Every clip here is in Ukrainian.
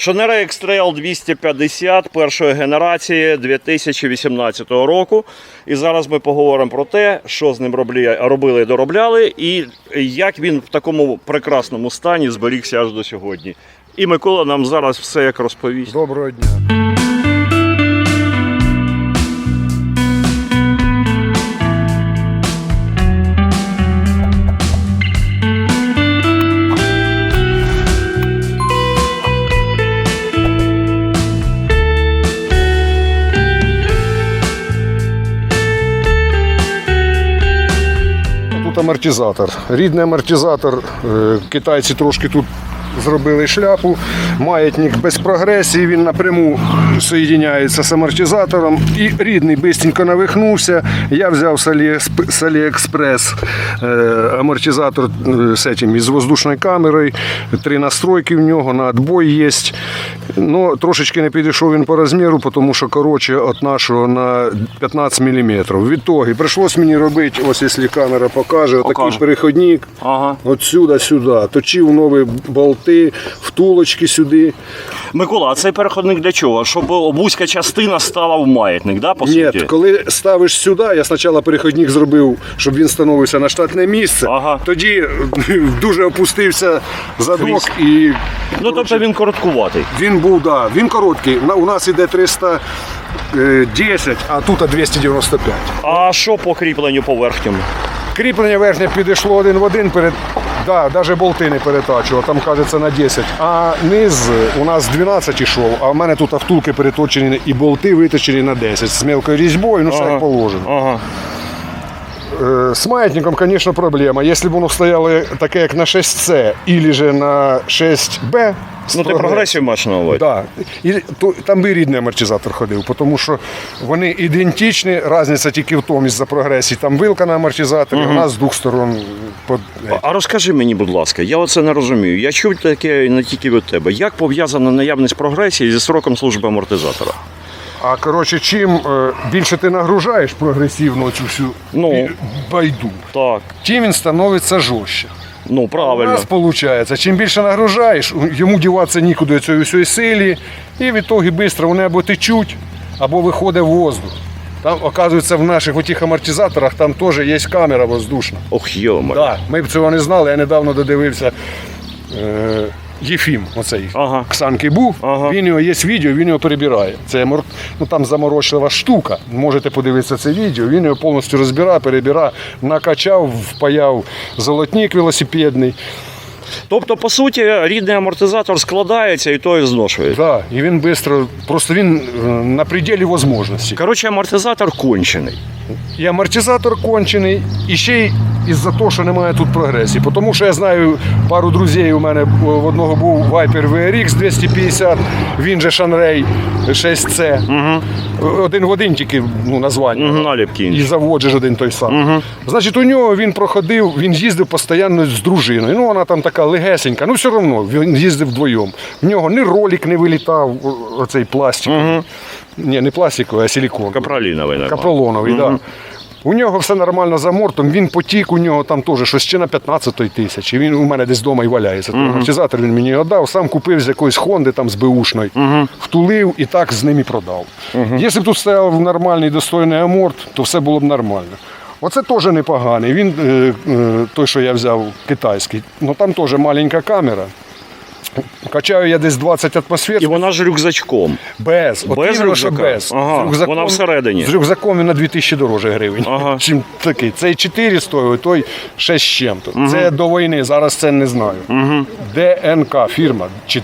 Шанера X-Trail 250 першої генерації 2018 року. І зараз ми поговоримо про те, що з ним робили і доробляли, і як він в такому прекрасному стані зберігся аж до сьогодні. І Микола нам зараз все як розповість. Доброго дня. Амортизатор. Рідний амортизатор. Е, Китайці трошки тут зробили шляпу. Маятник без прогресії, він напряму соєдиняється з амортизатором. І рідний бистренько навихнувся. Я взяв з, Аліекспрес е, амортизатор е, з, этим, із воздушною камерою. Три настройки в нього, на отбой є. Ну, трошечки не підійшов він по розміру, тому що коротше від нашого на 15 мм. Відтоді прийшлось мені робити, ось якщо камера покаже, такий переходник. Ага. От сюди. Точив нові болти, втулочки сюди. Микола, а цей переходник для чого? Щоб вузька частина стала в маятник, да, по Ні, суті? коли ставиш сюди, я спочатку переходник зробив, щоб він становився на штатне місце. Ага. Тоді дуже опустився задок і Ну тобто він короткуватий. він був, да, він короткий. У нас іде 310, а тут 295. А що по кріпленню поверхням? Кріплення верхнє підійшло один в один перед. Да, навіть болти не перетачував, там кажеться на 10. А низ у нас 12 йшов, а в мене тут автулки переточені і болти виточені на 10 з мелкою різьбою, ну все Ага. як положено. Ага. Е, З маятником, звісно, проблема. Якщо б воно стояло таке, як на 6C, або же на 6B. з Ну ти прогресію маєш на увазі. Да. І то, там би рідний амортизатор ходив, тому що вони ідентичні, різниця тільки в тому із-за прогресії. Там вилка на амортизаторі, у нас з двох сторон. Под... А розкажи мені, будь ласка, я оце не розумію. Я чув таке не тільки від тебе. Як пов'язана наявність прогресії зі сроком служби амортизатора? А коротше, чим е, більше ти нагружаєш прогресивно цю всю Ну. байду, Так, тим він становиться жорстче. ну правильно. У нас виходить, чим більше нагружаєш, йому діватися нікуди цієї всієї силі, і в ітогі швидко вони або течуть, або виходить в воздух. Там, оказується, в наших отих амортизаторах там теж є камера воздушна. Ох, йома. Да, ми б цього не знали, я недавно додивився. Е, Єфім, оцей Ага. Ксанки був, Ага. він його є відео, він його перебирає. Це мор- ну, там заморочлива штука. Можете подивитися це відео. Він його повністю розбирає, перебирає, накачав, впаяв золотник велосипедний. Тобто, по суті, рідний амортизатор складається і той зношується. Да, і він швидко, просто він е, на пределі можливості. Коротше, амортизатор кончений. І амортизатор кончений, і ще й із-за того, що немає тут прогресії. Тому що я знаю пару друзів, у мене в одного був Viper VRX 250, він же Шанрей 6C. Один в один тільки ну, названня. Мгм, наліпки інші. І завод же ж один той самий. Значить, у нього він проходив, він їздив постійно з дружиною. Ну, вона там така легесенька, ну все одно він їздив вдвоєм. В нього ні ролик не вилітав, оцей пластик. Ні, не пластиковий, а силікон. Капроліновий. Капролоновий, так. Да. У нього все нормально за мортом, він потік, у нього там теж щось ще на 15 тисячі. Він у мене десь вдома і валяється. Той Амортизатор він мені віддав, сам купив з якоїсь Хонди там з Бушної, втулив і так з ним і продав. Якщо б тут стояв нормальний достойний аморт, то все було б нормально. Оце теж непоганий. Він е, е, той, що я взяв китайський, ну там теж маленька камера. Качаю я десь 20 атмосфер. І вона ж рюкзачком. Без. От Без рюкзака? без. Ага, З вона всередині. З рюкзаком він на 2000 дороже гривень. Ага. Чим такий. Цей 4 стоїть, той 6 з чим-то. Це до війни, зараз це не знаю. ДНК фірма чи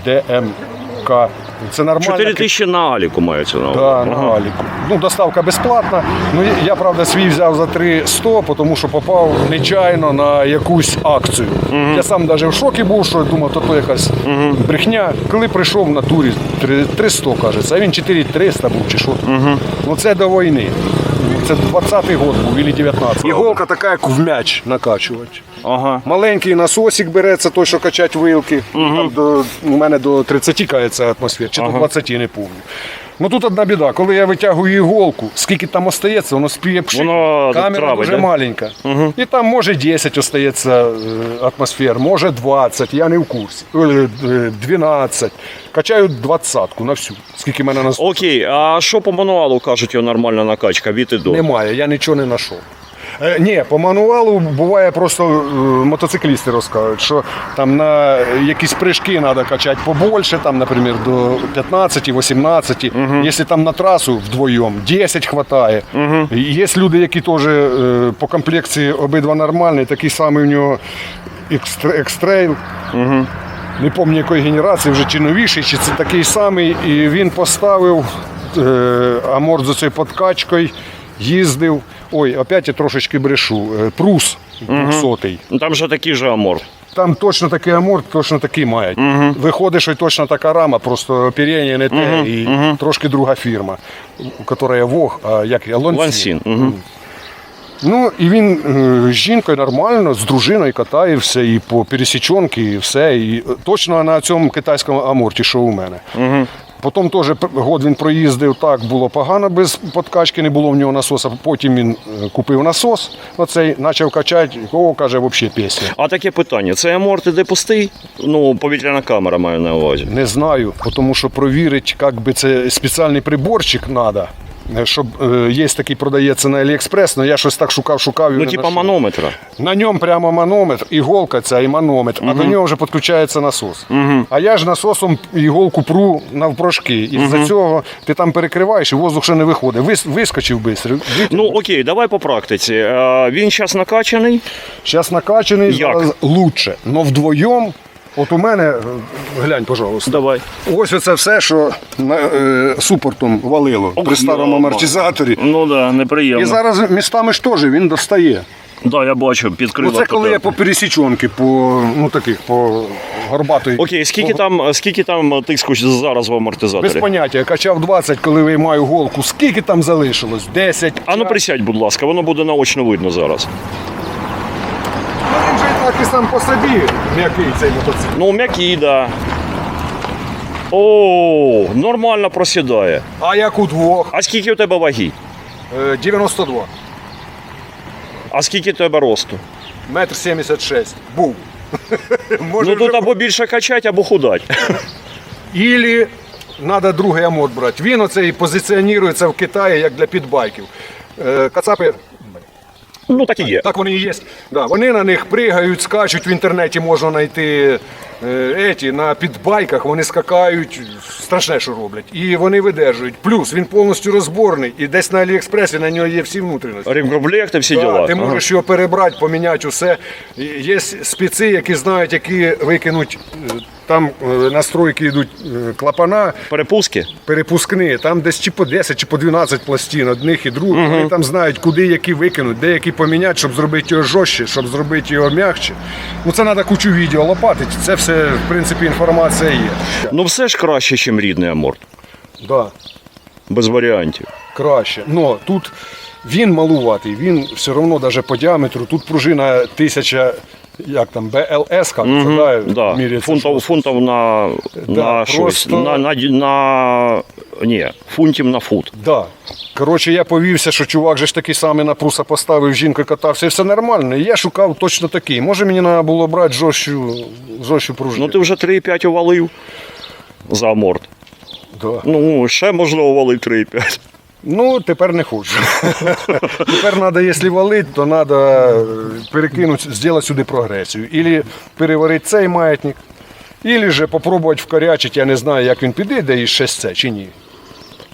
ДМК. Це нормально. 4 тисячі на Аліку мається на увазі. Да, на Аліку. Ну, доставка безплатна. Ну, я- правда, свій взяв за 300, тому що попав нечайно на якусь акцію. Я сам навіть в шокі був, що думав, то, то якась брехня. Коли прийшов в натурі 300, кажеться, а він 4300 був чи що. Ну це до війни. Це 20-й год був, или 19-й. Іголка така, як в м'яч накачувати. Ага. Маленький насосик береться, той, що качать вилки. Там до, у мене до 30 кається атмосфер, чи до 20 не пам'ятаю. Ну тут одна біда. Коли я витягую іголку, скільки там остається, воно спіє пшик. Воно Камера травить, дуже да? маленька. І там може 10 остається е, атмосфер, може 20, я не в курсі. Е, е, 12. Качаю двадцятку на всю. Скільки мене на Окей, а що по мануалу кажуть, його нормальна накачка від і до? Немає, я нічого не знайшов. Е, ні, по мануалу буває просто е, мотоциклісти розказують, що там на якісь прыжки треба качати побольше, там, наприклад, до 15-18. Якщо там на трасу вдвоєм 10 хватає. Є люди, які теж е, по комплекції обидва нормальні, такий самий у нього екстр- екстрейл. Не пам'ятаю якої генерації, вже чи новіший, чи це такий самий. І він поставив е, аморт з цією подкачкою, їздив. Ой, опять я трошечки брешу. Е, Прус 200 Ну, Там же такий же амор. Там точно такий аморт, точно такий мають. Виходить, що й точно така рама, просто оперення не те і трошки друга фірма, якої Вог, а як я Лонсін. Лансін. Угу. Ну і він е, з жінкою нормально, з дружиною катає все, і по пересічонки, і все. І точно на цьому китайському аморті, що у мене. Угу. Потім теж год він проїздив, так було погано без подкачки, не було в нього насоса. Потім він е, купив насос, оцей, почав качати, кого каже, взагалі пісня. А таке питання: це аморт іде пустий? Ну, повітряна камера маю на увазі. Не знаю, тому що провірити, як би це спеціальний приборчик треба. Щоб е, є такий продається на Аліекспрес, але я щось так шукав, шукав. і Ну, не типа манометра. На ньому прямо манометр, іголка ця і манометр, а до нього вже підключається насос. А я ж насосом іголку пру навпрошки. І з-за цього ти там перекриваєш і воздух ще не виходить. Вис, вискочив швидко. Ну окей, давай по практиці. Е, Він зараз накачаний. Зараз накачаний, Як? зараз лучше. Но вдвоєм, от у мене, глянь, пожалуйста. Давай. Ось оце все, що на, е, супортом валило при старому амортизаторі. Ну так, да, неприємно. І зараз містами ж теж він достає. Да, я бачу, підкрила. Оце коли я по пересічонки, по ну таких, по горбатої. Окей, скільки там, скільки там тиску зараз в Без амортизаторі? поняття, я качав 20, коли виймаю голку. Скільки там залишилось? 10? А ну присядь, будь ласка, воно буде наочно видно зараз. Так і сам по собі м'який цей мотоцикл. Ну, м'який, да. О, нормально просідає. А як у двох? А скільки у тебе ваги? Е, 92. А скільки у тебе росту? Метр 76. Був. Може, Ну тут вже- або більше качати, або худати. Ілі треба другий амод брати. Він оцей позиціонується в Китаї як для підбайків. Е, Кацапи, Ну так і є. так вони і є. Да, вони на них пригають, скачуть в інтернеті, можна знайти еті, на підбайках, вони скакають, страшне, що роблять. І вони видержують. Плюс він повністю розборний, і десь на Аліекспресі на нього є всі внутрішності. Ремкомплекти, всі діла. ти Ага. можеш його перебрати, поміняти усе. Є спеці, які знають, які викинуть. е, Там е, настройки йдуть е, клапана, Перепуски? перепускні, там десь чи по 10, чи по 12 пластин, одних і других. Вони там знають, куди які викинуть, де які поміняти, щоб зробити його жорстче, щоб зробити його м'якше. Ну це треба кучу відео лопатити. Це все, в принципі, інформація є. Ну все ж краще, ніж рідний аморт. Да, Без варіантів. краще. Ну тут він малуватий, він все одно навіть по діаметру. Тут пружина тисяча, як там, БЛС, як це, да, Да. міряється, Фунтов, фунтов на, Да, на щось. просто- На, на, на, ні, фунтів на фут. Да. Коротше, я повівся, що чувак же ж такий самий на пруса поставив, жінкою катався, і все нормально. І я шукав точно такий. Може мені треба було брати жорстчу, жорстчу пружину. Ну ти вже 3,5 увалив за аморт. да. Ну, ще можна увалити 3,5. Ну тепер не хочу. тепер треба, якщо валити, то треба перекинути, зробити сюди прогресію. Ілі переварити цей маятник, ілі же попробувати вкорячити, я не знаю, як він піде, де і 6 це чи ні.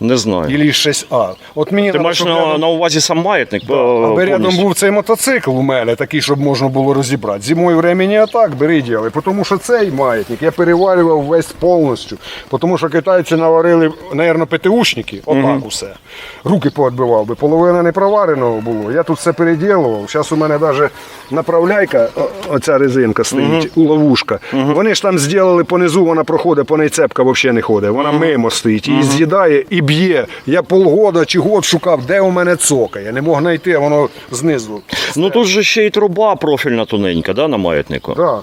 Не знаю. Ілі 6А. От мені Ти треба, маєш щоб на, рядом- на увазі сам маятник? е, Аби рядом повністю? був цей мотоцикл у мене, такий, щоб можна було розібрати. Зимою времени а так бери і діли. Тому що цей маятник я переварював весь повністю. Тому що китайці наварили, мабуть, ПТУшники, отак усе. Руки поотбивав би. Половина не провареного було. Я тут все переділував. Зараз у мене навіть направляйка, о- оця резинка стоїть, ловушка. Вони ж там зробили понизу, вона проходить, по неї цепка взагалі не ходить. Вона мимо стоїть, її з'їдає і б'є. Я полгода чи год шукав, де у мене цокає. Не мог знайти, а воно знизу. Ну тут же ще й труба профільна тоненька, да, на маятнику. Да.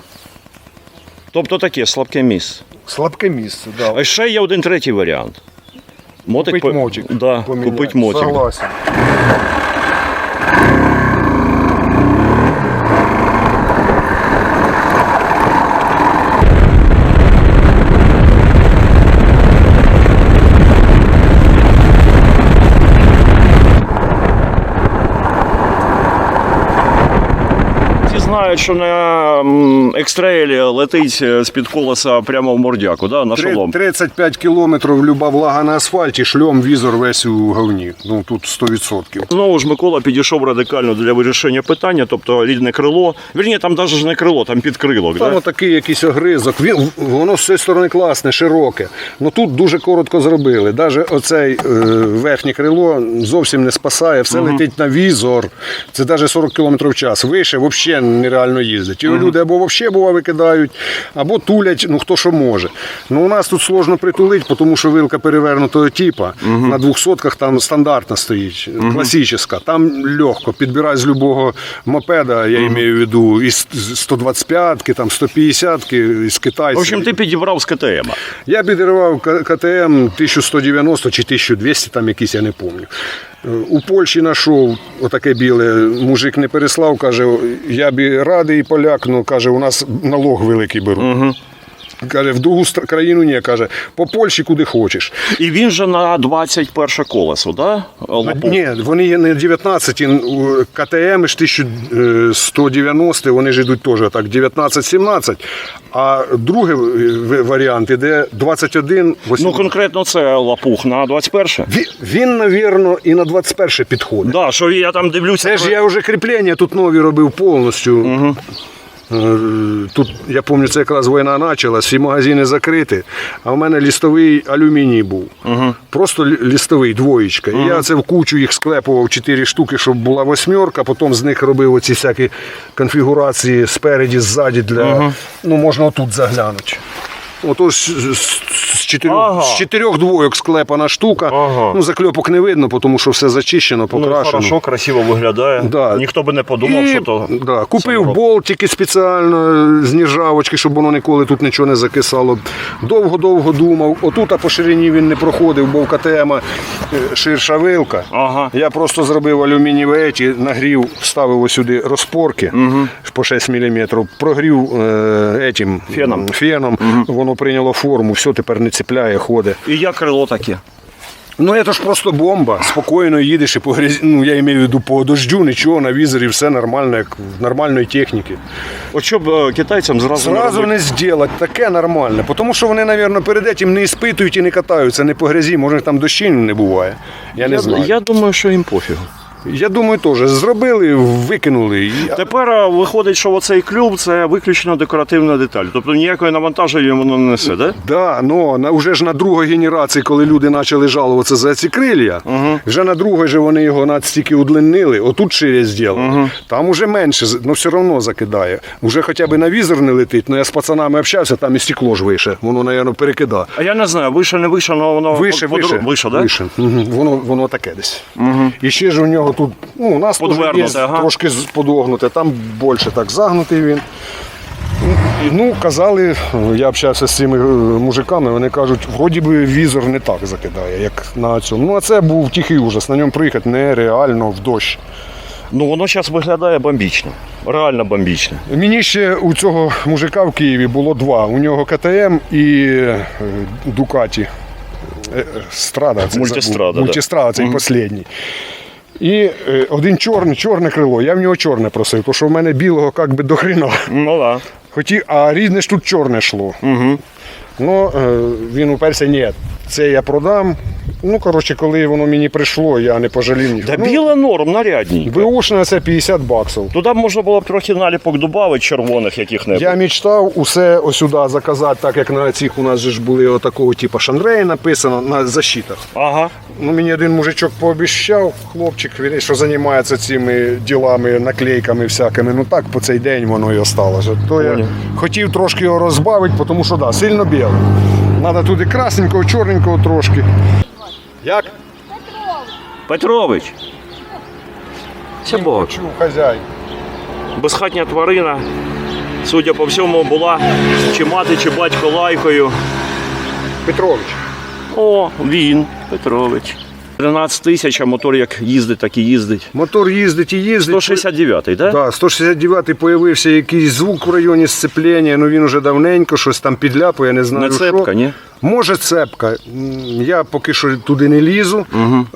Тобто таке слабке місце. Слабке місце, да. А ще є один третій варіант. Мотик Купить по- мотик. Да, поміняти. купить мотик. Согласен. Всі знають, що на екстрейлі летить е, з-під колеса прямо в мордяку, да, на шолом. 35 кілометрів люба влага на асфальті, шльом, візор весь у говні. Ну тут 100%. Знову ж Микола підійшов радикально для вирішення питання, тобто рідне крило. Вірні, там навіть не крило, там підкрилок. Там Да? отакий якийсь огризок. Він, воно з цієї сторони класне, широке. Ну тут дуже коротко зробили. Навіть оцей е, верхнє крило зовсім не спасає, все летить на візор. Це навіть 40 км в час. Вище взагалі нереально їздить. Його люди або взагалі бува викидають, або тулять, ну хто що може. Ну у нас тут сложно притулити, тому що вилка перевернутого типа. На 200 там стандартна стоїть, класична. Там легко. Підбирай з любого мопеда, я маю в виду, із 125-ки, там 150-ки, із В китайців. общем, ти підібрав з КТМ. Я підривав К- КТМ 1190 чи 1200, там якісь, я не пам'ятаю. У Польщі знайшов отаке біле, мужик не переслав, каже, я б радий поляк, але каже, у нас налог великий беруть. Каже, в другу країну ні, каже, по Польщі куди хочеш. І він же на 21 колесо, да? Лопух. Ні, вони є не 19, у КТМ ж 1190, вони ж йдуть теж так, 19-17. А другий е, варіант іде 21 8. Ну, конкретно це лопух на 21 Він, він, навірно, і на 21 підходить. Да, що я там дивлюся. Це ж я вже кріплення тут нові робив повністю. Е, Тут, я пам'ятаю, це якраз війна почалась, всі магазини закриті, а в мене лістовий алюміній був. Просто лістовий, двоєчка. І я це в кучу їх склепував чотири штуки, щоб була восьмерка, потім з них робив оці всякі конфігурації спереді, ззаді для. Ну, можна отут заглянути. Отож чотирьох, Ага. з чотирьох двойок склепана штука. Ага. Ну, закльопок не видно, тому що все зачищено, Ну, покрашено. хорошо, красиво виглядає. Да. Ніхто би не подумав, І, що то. да, купив болтики спеціально з нержавочки, щоб воно ніколи тут нічого не закисало. Довго-довго думав. Отут а по ширині він не проходив, бо в КТМ е, ширша вилка. Ага. Я просто зробив алюмінієві еті, нагрів, вставив ось сюди розпорки по 6 мм, прогрів е, етім, Феном. феном воно прийняло форму, все тепер не цепляє, ходить. І як крило таке? Ну, це ж просто бомба. Спокійно їдеш і по грязі, ну я маю в виду по дождю, нічого на візорі, все нормально, як в нормальної техніки. От щоб е, китайцям зразу, Зразу робити. не зробити таке нормальне, тому що вони, мабуть, перед цим не іспитують і не катаються, не по грязі, може там дощі не буває. Я не знаю. я думаю, що їм пофігу. Я думаю, теж зробили, викинули. Тепер е, виходить, що оцей клюв це виключно декоративна деталь. Тобто ніякої навантаження воно не несе, да? Да, на, вже ж на другій генерації, коли люди почали жалуватися за ці крилля, вже на другій же вони його настільки удлинили, отут шире зробили. Там уже менше, але все одно закидає. Уже хоча б на візор не летить, але я з пацанами общався, там і стекло ж вище, воно, мабуть, перекидає. А я не знаю, вище, не вище, але воно Вище, по- по- вище. вище, да? вище. Угу. Воно, воно таке десь. Угу. І ще ж у нього тут, ну, у нас є ага. трошки подогнуте, там більше так загнутий він. Ну, казали, я общався з цими е, мужиками, вони кажуть, вроді би візор не так закидає, як на цьому. Ну, а це був тихий ужас, на ньому приїхати нереально в дощ. Ну воно зараз виглядає бомбічно. Реально бомбічно. Мені ще у цього мужика в Києві було два. У нього КТМ і е, Дукаті. Е, Страда. Це Мультистрада, забув. да. Мультистрада, цей останній. І е, один чорний, чорне крило. Я в нього чорне просив, тому що в мене білого як би до хрена. Ну да. Хотів, а різне ж тут чорне йшло. Угу. Ну, е, він уперся, ні, це я продам. Ну, коротше, коли воно мені прийшло, я не пожалів ні. Да ну, біле норм, нарядній. Беушне це 50 баксів. Туди б можна було б трохи наліпок додати червоних яких-небудь. Я мечтав усе осюди заказати, так як на цих у нас же ж були отакого типу шанрей написано на защитах. Ага. Ну, мені один мужичок пообіщав, хлопчик, він, що займається цими ділами, наклейками всякими. Ну так по цей день воно і осталося. То я хотів трошки його розбавити, тому що да, сильно біле. Треба туди красненького, чорненького трошки. Як? Петрович. Це Бог. Чу, хазяй. Безхатня тварина, судя по всьому, була чи мати, чи батько лайкою. Петрович. О, він, Петрович. 13 тисяч, а мотор як їздить, так і їздить. Мотор їздить і їздить. 169-й, так? Да, 169-й появився якийсь звук в районі сцеплення, ну він уже давненько, щось там підляпує, не знаю. Не цепка, що. ні? Може цепка. Я поки що туди не лізу. Угу.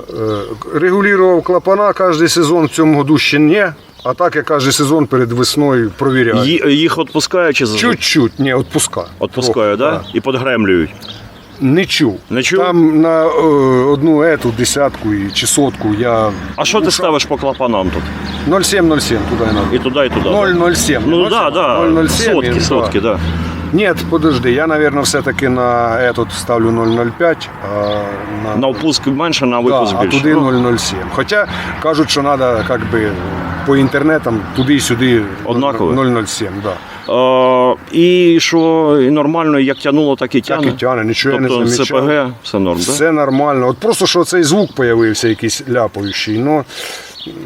Регулював клапана кожен сезон, в цьому году ще ні. А так я кожен сезон перед весною провіряю. Їх відпускають чи зажиг? Чуть-чуть, ні, відпускаю. Відпускаю, так? Да? І підгремлюють. Не чув. Не чув? Там на е, одну ету, десятку і- чи сотку я А що ти ставиш по клапанам тут? 0,7-0,7 туди надо. І туди, і туди. 0,07. Ну так, да, да. 0,07 сотки, сотки, так. Да. Нет, подожди, я, наверное, все-таки на этот ставлю 0,05, а на, На впуск менше, на да, випуск а більше. туди Ну, 0,07. Хоча кажуть, що треба как би, по інтернетам туди-сюди Однаково? 0,07, да. А, і що і нормально, як тягнуло, так і Так і тягне, нічого тобто я не замічав. ЦПГ, все норм, так? Все нормально. От просто що цей звук з'явився якийсь ляпаючий. Ну,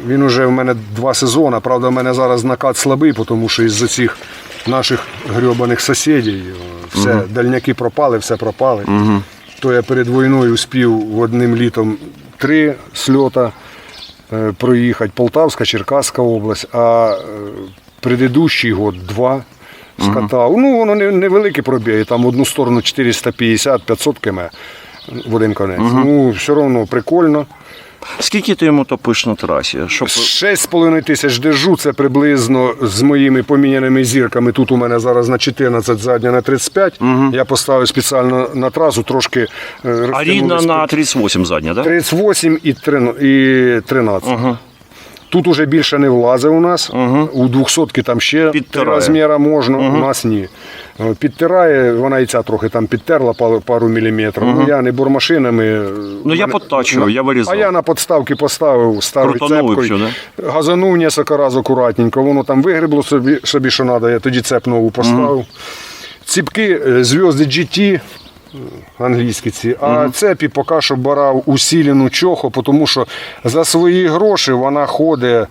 він уже в мене два сезони. Правда, в мене зараз накат слабий, тому що із-за цих наших грьобаних сусідів все, дальняки пропали, все пропали. То я перед війною успів одним літом три сльота е, проїхати. Полтавська, Черкаська область, а е, предыдущий год два скатав. Ну, воно не, невеликі пробіги, там в одну сторону 450-500 км в один конець. Ну, все одно прикольно. Скільки ти йому топиш на трасі? Щоб... 6,5 тисяч держу, це приблизно з моїми поміняними зірками. Тут у мене зараз на 14, задня на 35. Я поставив спеціально на трасу, трошки е, А рідна на 38 задня, так? 38 і трин- і 13. Тут уже більше не влазить у нас. У 200 там ще Підтирає. розміри можна, у нас ні. Е, Підтирає, вона і ця трохи там підтерла пару, пару міліметрів. Ну, я не бурмашинами. е, Ну, я мене- я вирізав. А я на подставки поставив старою цепкою. все, Газанув несколько разів акуратненько. Воно там вигребло собі, собі що треба, я тоді цеп нову поставив. Ціпки е, зв'язки GT, англійські ці, а цепі поки що барав усілену чоху, тому що за свої гроші вона ходить.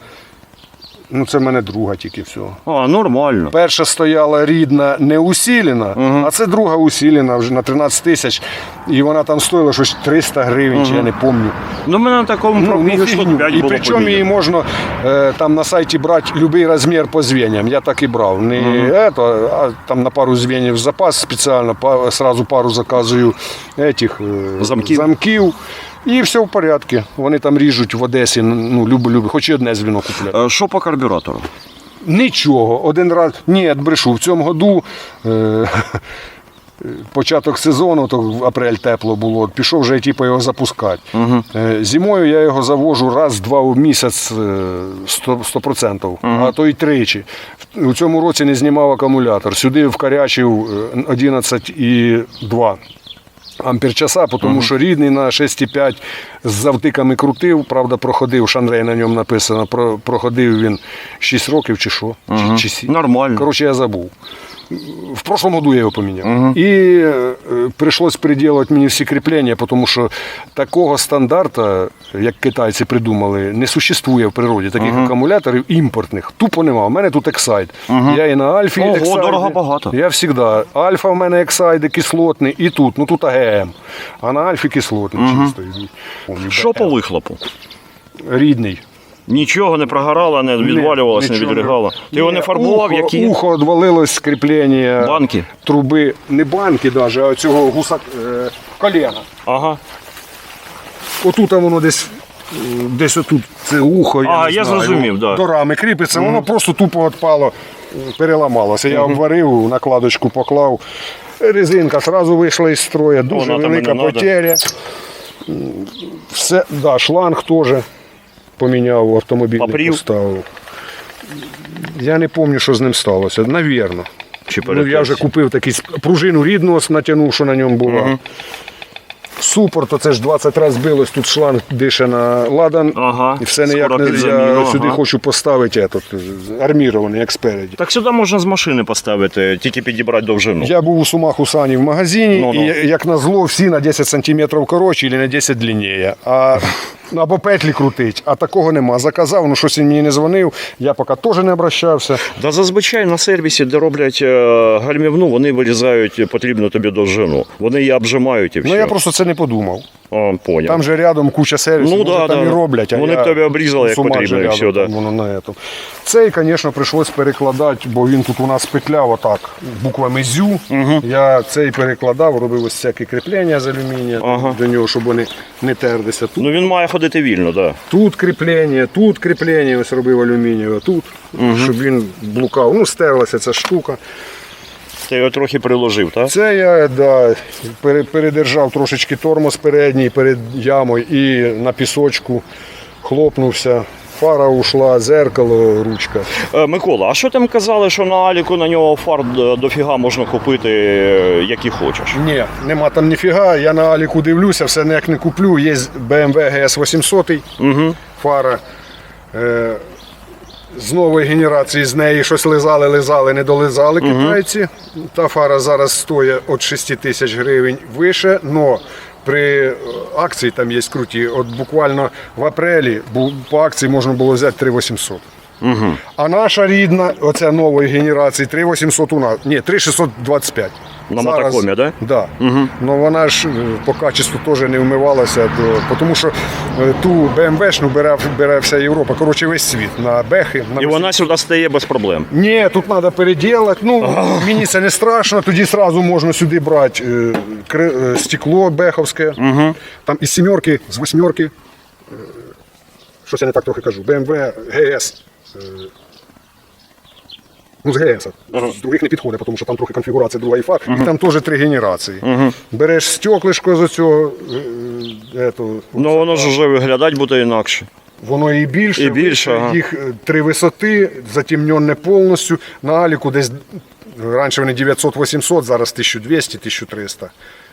Ну, це в мене друга тільки всього. А, нормально. Перша стояла рідна не усілена, а це друга усілена вже на 13 тисяч. І вона там стоїла щось 300 гривень, чи я не пам'ятаю. Ну, мене на такому Ну, пробігу ну, штук фігню. 5 і було причому побігів. її можна е, там на сайті брати будь-який розмір по звеням. Я так і брав. Не ето, а там на пару звенів запас спеціально, па, сразу пару заказую етих, е, Замків. замків. І все в порядку. Вони там ріжуть в Одесі, ну, любо, хоч і одне звіно купляють. Е, Що по карбюратору? Нічого. Один раз. Ні, брешу. В цьому году. Е, Початок сезону, то в апрель тепло було. Пішов вже типу, його запускати. Е, Зимою я його завожу раз-два в місяць е, 100%, 100% а то й тричі. У цьому році не знімав акумулятор. Сюди вкарячив е, 11,2 амперчаса, тому що рідний на 6,5 з завтиками крутив. Правда, проходив, Шанрей на ньому написано, про- проходив він 6 років чи що. Чи, чи Нормально. Коротше, я забув. В прошлом году я його поміняв. І е, прийшлось переділувати мені всі кріплення, тому що такого стандарта, як китайці придумали, не существує в природі. Таких акумуляторів імпортних. Тупо нема. У мене тут ексайд. Я і на Альфі Ого, ексайди. дорого багато. Я завжди. Альфа в мене ексайди кислотний, і тут. Ну тут АГМ. А на Альфі кислотний чисто йдуть. Помню, Що по вихлопу? Рідний. Нічого не прогорало, не відвалювалося, не відригало. Ти його не фарбував, ухо, які? Ухо відвалилось з кріплення Банки? труби. Не банки навіть, а цього гуса е, коліна. Ага. Отут воно десь. Десь отут це ухо. Я А, не я знаю, зрозумів, да. До рами кріпиться, воно просто тупо відпало, переламалося. Я обварив, накладочку поклав. Резинка одразу вийшла із строю, дуже і велика потеря. Все, да, шланг теж поміняв, автомобіль Попрів? поставив. Я не пам'ятаю, що з ним сталося. Навірно. Чи Ну, я вже купив такий пружину рідну, натягнув, що на ньому була. Супер, то це ж 20 разів билось, тут шланг дише на ладан. Ага, І все ніяк не я сюди ага. хочу поставити этот, армірований, як спереді. Так сюди можна з машини поставити, тільки підібрати довжину. Я був у Сумах у Сані в магазині, Ну-ну. і як назло, всі на 10 сантиметрів коротше або на 10 длиннее. А або петлі крутить, а такого нема. Заказав, ну щось він мені не дзвонив, я поки теж не обращався. Да зазвичай на сервісі, де роблять е, гальмівну, вони вирізають потрібну тобі довжину. Вони її обжимають і все. Ну я просто це не подумав. А, поняв. Там же рядом куча сервісів, Ну, да, там да. і роблять. А Вони я б тебе обрізали, як потрібно, і все, да. Воно на этом. Цей, звісно, прийшлось перекладати, бо він тут у нас петляв отак буквами зю. Я цей перекладав, робив ось всякі кріплення з алюмінія Ага. до нього, щоб вони не терлися. Тут, Ну він має ходити вільно, так. Тут кріплення, тут кріплення, ось робив алюмінієве, тут, щоб він блукав. Ну, стерлася ця штука. Ти його трохи приложив, так? Це я да, передержав трошечки тормоз передній перед ямою і на пісочку хлопнувся. Фара ушла, зеркало, ручка. Е, Микола, а що там казали, що на Аліку на нього фар д- дофіга можна купити, е, які хочеш? Ні, нема там ніфіга. Я на Аліку дивлюся, все ніяк не куплю. Є BMW GS 800 Угу. фара. Е, з нової генерації з неї щось лизали, лизали, не долизали китайці. Та фара зараз стоїть від 6 тисяч гривень вище, але при акції там є круті. От буквально в апрелі по акції можна було взяти 3800. Угу. А наша рідна, оця нової генерації, 3800 у нас. Ні, 3625. На мотокомі, да? Да. Угу. Ну вона ж е, по качеству теж не вмивалася, до, тому що е, ту БМВшну бере, бере вся Європа. Коротше, весь світ на бехи. На І вона сюди стає без проблем. Ні, тут треба переділати. Ну, мені це не страшно. Тоді одразу можна сюди брати е, е, стекло беховське. Угу. Там із сімерки, з восьмерки. Щось я не так трохи кажу. BMW GS. Ну, з ГС. З других не підходить, тому що там трохи конфігурація друга і фар. І там теж три генерації. Береш стеклишко з цього. е, е, Ну воно ж вже виглядати буде інакше. Воно і більше, І більше, ага. їх е, три висоти, затемненне повністю. На Аліку десь раніше вони 900-800, зараз 1200-1300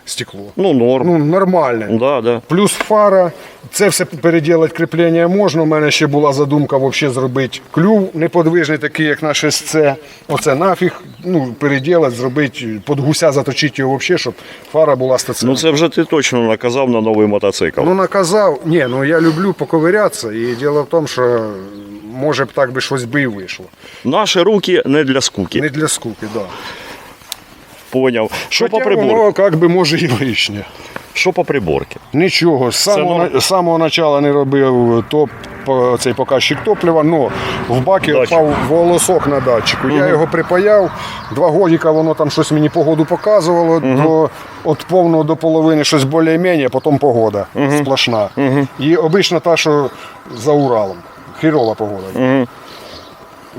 стекло. Ну, норм. Ну, нормальне. Да, да. Плюс фара, це все переділити кріплення можна. У мене ще була задумка взагалі зробити клюв неподвижний, такий, як наш СЦ. Оце нафіг, ну, переділити, зробити, під гуся заточити його взагалі, щоб фара була стаціонарна. Ну це вже ти точно наказав на новий мотоцикл. Ну, наказав, ні, ну я люблю поковирятися, і діло в тому, що може б так би щось би і вийшло. Наші руки не для скуки. Не для скуки, так. Да. Поняв. Що по Хоча приборці? воно як би може і лишнє. Що по приборці? Нічого, з самого, на- з самого початку не робив топ, цей показчик топлива, але в бакі Датчик. впав волосок на датчику. Я його припаяв, два годика воно там щось мені погоду показувало, до, від повного до половини щось більш-менш, потім погода сплошна. І обично та, що за Уралом. Хірова погода.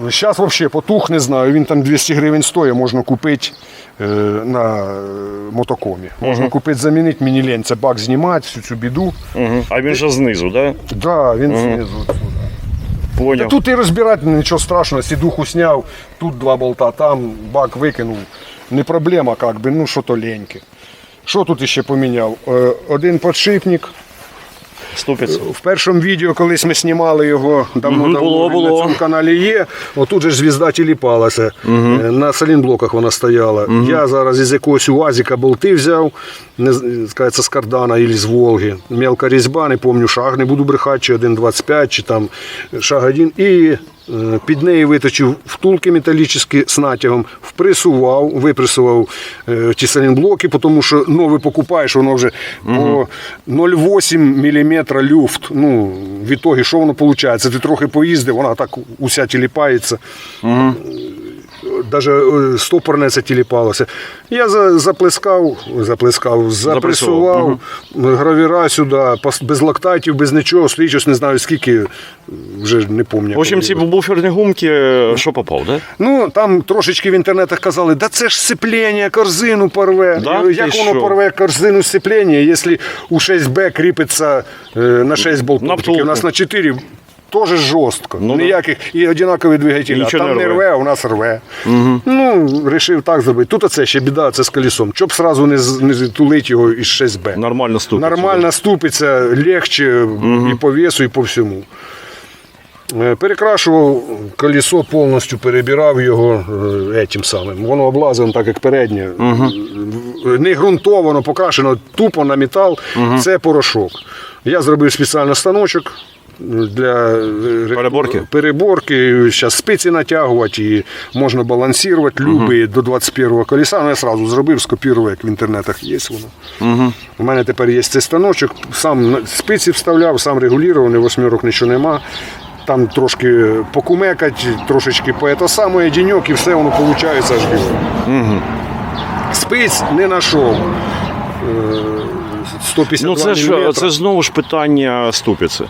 Зараз взагалі потух, не знаю, він там 200 гривень стоїть, можна купити е, на е, мотокомі. Можна купити, замінити міні-лень, це бак знімати, всю цю біду. Угу. А він же знизу, так? Да? Да, він знизу. Та Поняв. тут і розбирати нічого страшного, сідуху сняв, тут два болта, там бак викинув. Не проблема, як би, ну що то леньке. Що тут ще поміняв? Е, Один подшипник. Ступиться. В першому відео, колись ми знімали його давно угу, давно було, він було. на цьому каналі є. Отут же ж звізда тіліпалася. Угу. На салінблоках вона стояла. Я зараз із якогось УАЗіка болти взяв, не скажеться, з кардана або з Волги. Мелка різьба, не пам'ятаю, шаг, не буду брехати, чи 1,25, чи там шаг 1. І е, під неї виточив втулки металічні з натягом, впресував, випресував е, ті салінблоки, тому що новий покупаєш, воно вже по 0,8 мм люфт. Ну, Від того, що воно виходить? Ти трохи поїздив, вона так уся тіліпається. Даже е, стопорне це тіліпалося. Я за- заплескав, заплескав, запресував, гравіра сюди, без лактатів, без нічого, щось не знаю скільки, вже не пам'ятаю. В общем, ці буферні гумки, е, що попав. Да? Ну, там трошечки в інтернетах казали, да це ж сцеплення, корзину порве. Да? Як воно що? порве корзину сцеплення, якщо у 6Б кріпиться е, на 6 болтів, у нас на 4 теж жорстко. Ну. Ніяких і однакові двигателі. А там не не рве. рве, а у нас рве. Ну, вирішив так зробити. Тут оце ще біда, це з колесом. Щоб сразу не, з- не тулить його із 6Б. Нормально ступиться. Нормально ступиться, легче і по весу, і по всьому. Е, Перекрашував колесо повністю, перебирав його е, етім самим. Воно облазено так, як переднє. Не ґрунтовано, покрашено тупо на метал. Це порошок. Я зробив спеціально станочок для е, Переборки? переборки. Зараз спиці натягувати і можна балансувати любі до 21-го колеса. Ну, я одразу зробив, скопірував, як в інтернетах є воно. Угу. У мене тепер є цей станочок, сам спиці вставляв, сам регулював, восьмірок нічого нема. Там трошки покумекать, трошечки по це саме, діньок і все воно виходить аж біло. Угу. Спиць не знайшов. Е, 152 Ну це ж це знову ж питання ступиці.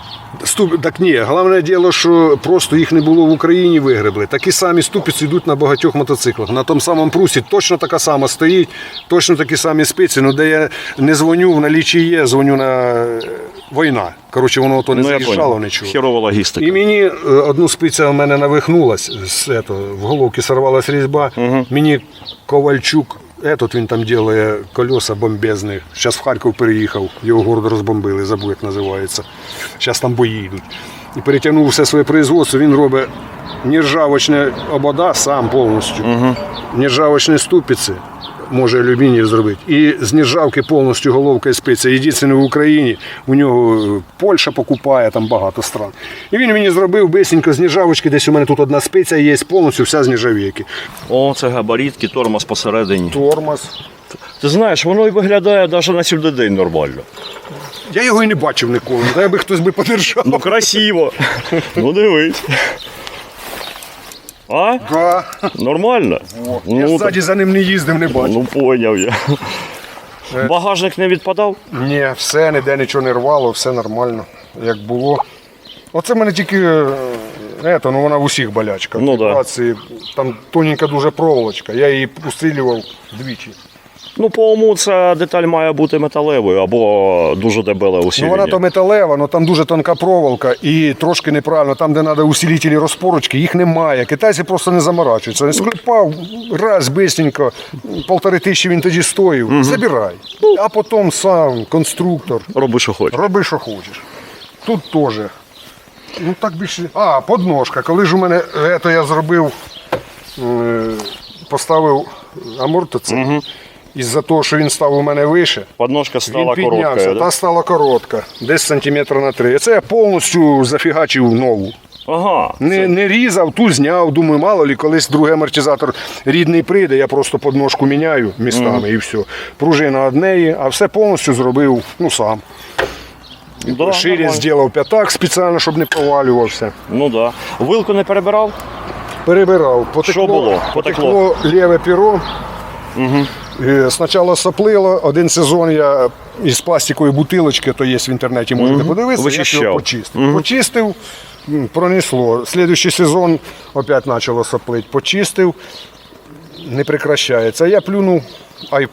Ступ... Так ні, головне діло, що просто їх не було в Україні, вигребли. Такі самі ступиці йдуть на багатьох мотоциклах. На тому самому прусі точно така сама стоїть, точно такі самі спиці. Ну де я не дзвоню, в налічі є, дзвоню на е, війна. Коротше, воно то не ну заїжджало нічого. Херова логістика. І мені е, одну спиця в мене навихнулась, з ето, в головці сорвалась різьба. Мені Ковальчук, этот він там делає колеса бомбезні. Зараз в Харків переїхав, його город розбомбили, забув, як називається. Зараз там бої йдуть. І перетягнув все своє производство, він робить нержавочне обода сам повністю, нержавочні ступиці. Може алюміній зробити. І з нержавки повністю головка і спиця. Єдине в Україні. У нього е, Польща покупає, там багато стран. І він мені зробив бисенько з нержавочки. Десь у мене тут одна спиця є, повністю вся з нержавійки. О, це габаритки, тормоз посередині. Тормоз. Ти знаєш, воно і виглядає навіть на сьогодні день нормально. Я його і не бачив ніколи. Дай би хтось би подержав. Ну красиво. ну дивись. А? Да. Нормально? я Ну, ззаді за ним не їздив, не бачив. ну поняв я. Е. Багажник не відпадав? Ні, все, ніде нічого не рвало, все нормально, як було. Оце в мене тільки, е, ну вона в усіх болячках. Ну, да. Там тоненька дуже проволочка, я її усилював двічі. Ну, по уму ця деталь має бути металевою або дуже дебеле Ну вона то металева, але там дуже тонка проволока і трошки неправильно. Там, де треба усилителі розпорочки, їх немає. Китайці просто не заморачуються. Не склепав раз бисенько, полтори тисячі він тоді стоїв. Забирай. А потім сам конструктор. Роби, що хочеш. Роби, що хочеш. Тут теж. Ну так більше. А, подножка. Коли ж у мене ето я зробив, е, поставив амортицин, із-за того, що він став у мене вище, Подножка він піднявся, короткою. та Да? стала коротка, десь сантиметра на три. Це я повністю зафігачив нову. Ага. Не, не різав, ту зняв, думаю, мало лі, колись другий амортизатор рідний прийде, я просто подножку міняю містами і все. Пружина однеї, а все повністю зробив ну, сам. Да, Шире нормально. зробив п'ятак спеціально, щоб не повалювався. Ну да. Вилку не перебирав? Перебирав. Потекло, Що було? Потекло ліве перо. Угу. Спочатку соплило. Один сезон я із пластикової бутилочки, то є в інтернеті, можете подивитися, Вичищав. я його почистив. Почистив, пронесло. Слідуючий сезон опять почало соплити. Почистив, не прекращається. Я плюнув ай,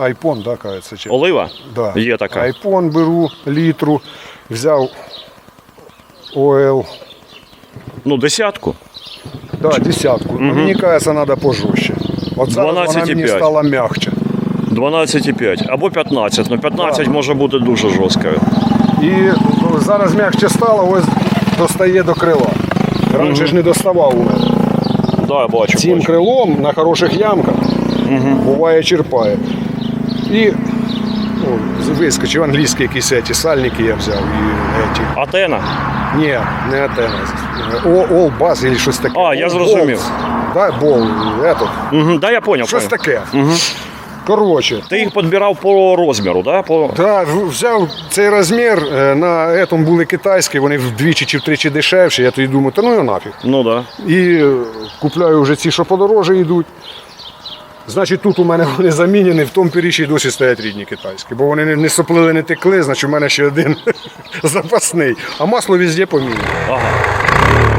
айпон, да, кажеться, чи? Олива? Да. Є така. Айпон беру літру, взяв ОЛ. Ну, десятку. Да, десятку. Ну, Мені кажется, треба пожорстче. От зараз вона 12,5. мені стала м'якче. 12,5 або 15. Ну 15 може бути дуже жорсткою. І ну, зараз м'якче стало, ось достає до крила. Раніше ж не доставав у мене. Да, я бачу. Цим бачу. крилом на хороших ямках буває черпає. І ну, вискочив англійські якісь еті, сальники я взяв і еті. Атена. Ні, не Атена. О, All Bass або щось таке. А, я зрозумів. Balls. Да, бол, этот. Угу, да, я поняв. Щось таке. Коротше, Ти їх підбирав по розміру, да? По... Да, взяв цей розмір, е, на етому були китайські, вони вдвічі чи втричі дешевші. Я тоді думаю, та ну його нафіг. Ну да. І е, купляю вже ці, що подороже йдуть. Значить, тут у мене вони замінені, в тому піріші досі стоять рідні китайські, бо вони не, не соплили, не текли, значить у мене ще один запасний. А масло везде поміняно. Ага.